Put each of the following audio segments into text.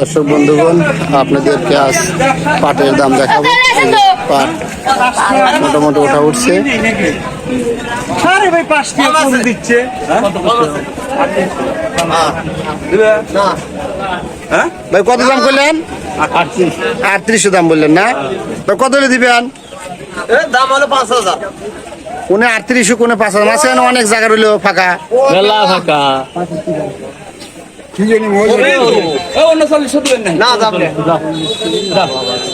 দর্শক বন্ধুগণ আপনাদেরকে আজ পাটের দাম দেখাবো। পাট মোটামুটি ওঠা উঠছে। দিচ্ছে। হ্যাঁ? ভাই কত দাম করলেন? আটত্রিশশো দাম বললেন না? ভাই কত দিবেন দাম হলো পাঁচ হাজার। কোনে আটত্রিশশো কোনে পাঁচ হাজার? মাঝখানে অনেক জায়গা রইল ফাঁকা। ফাঁকা। না যাবে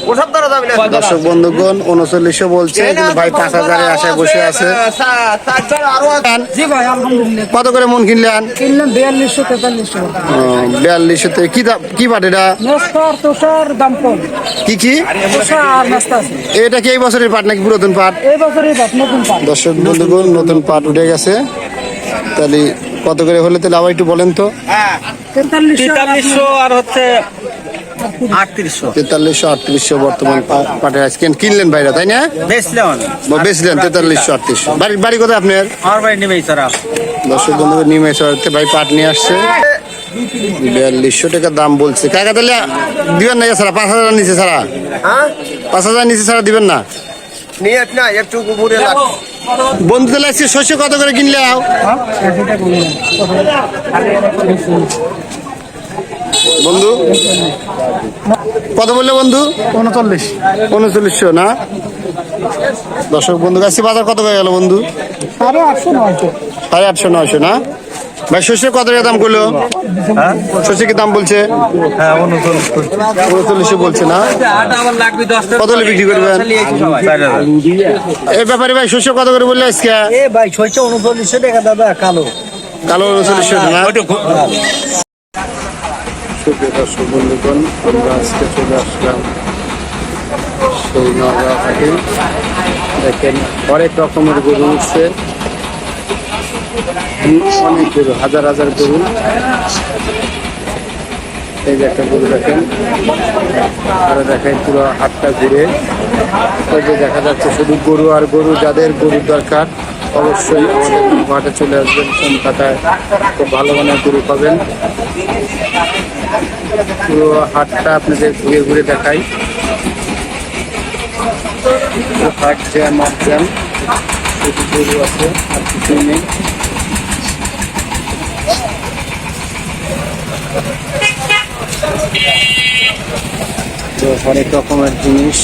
ওসব দ্বারা যাবে না। দর্শক বন্ধুগণ উনচল্লিশশো বলছে ভাই পাঁচ আশায় বসে আছে। আরও জি ভাই আলহামদুলিল্লাহ। কত করে মন কিনলেন? কিনলাম বিয়াল্লিশশো তেতাল্লিশশো। বিয়াল্লিশশো কি দাম- কি পাট এটা? দাম কম কি কি? এটা কি এই বছরের পাট নাকি পুরাতন পাট? এই নতুন পাট। দর্শক বন্ধুগণ নতুন পাট উঠে গেছে। তাহলে কত করে হলে তাহলে আবার একটু বলেন তো। তেতাল্লিশশো তেতাল্লিশশো আর হচ্ছে আটত্রিশশো। তেতাল্লিশশো আটত্রিশশো বর্তমান পা- পাটের আজকে কিনলেন ভাইরা তাই না? বেচলেন বেচলেন তেতাল্লিশশো আটত্রিশশো। বাড়ি বাড়ি কোথায় আপনার? আমার বাড়ি নেমেই তারা দর্শক বন্ধুগণ নিমে শহরতে ভাই পাট নিয়ে আসছে। বিয়াল্লিশশো টাকা দাম বলছে। কাকা তাহলে দিবেন না ছাড়া? পাঁচ হাজার নিচে ছাড়া? হ্যাঁ? পাঁচ হাজার নিচে ছাড়া দিবেন না? নিয়ে না একটু বন্ধু তাহলে আজকে শস্য কত করে কিনলে আও? বন্ধু? কত বললে বন্ধু? উনচল্লিশ। উনচল্লিশশো না? দর্শক বন্ধু কাছে বাজার কত হয়ে গেল বন্ধু? সাড়ে আটশো নয়শো। সাড়ে আটশো নয়শো না? ভাই শস্যের কত টাকা দাম করল? শস্যের কি দাম বলছে? হ্যাঁ উনচল্লিশ বলছে না? কত বিক্রি করবেন? এই ব্যাপারে ভাই শস্য কত করে বললে আজকে? ভাই ছয়শো উনচল্লিশশো টাকা দাদা কালো। কালো উনচল্লিশশো সুপ্রিয় দর্শক বন্ধুগণ আমরা আজকে চলে আসলাম সেই নগরা থেকে দেখেন অনেক রকমের গরু উঠছে। অনেক গরু হাজার হাজার গরু এই যে একটা গরু দেখেন। আরও দেখেন পুরো হাতটা ঘুরে। ওই যে দেখা যাচ্ছে শুধু গরু আর গরু, যাদের গরুর দরকার, অবশ্যই আমাদের মাঠে চলে আসবেন কলকাতায় খুব ভালো মানের গরু পাবেন। পুরো হাটটা আপনাদের ঘুরে ঘুরে দেখাই। হাট জ্যাম আপ জ্যাম গরু আছে, আর কিছু নেই। তো অনেক রকমের জিনিস।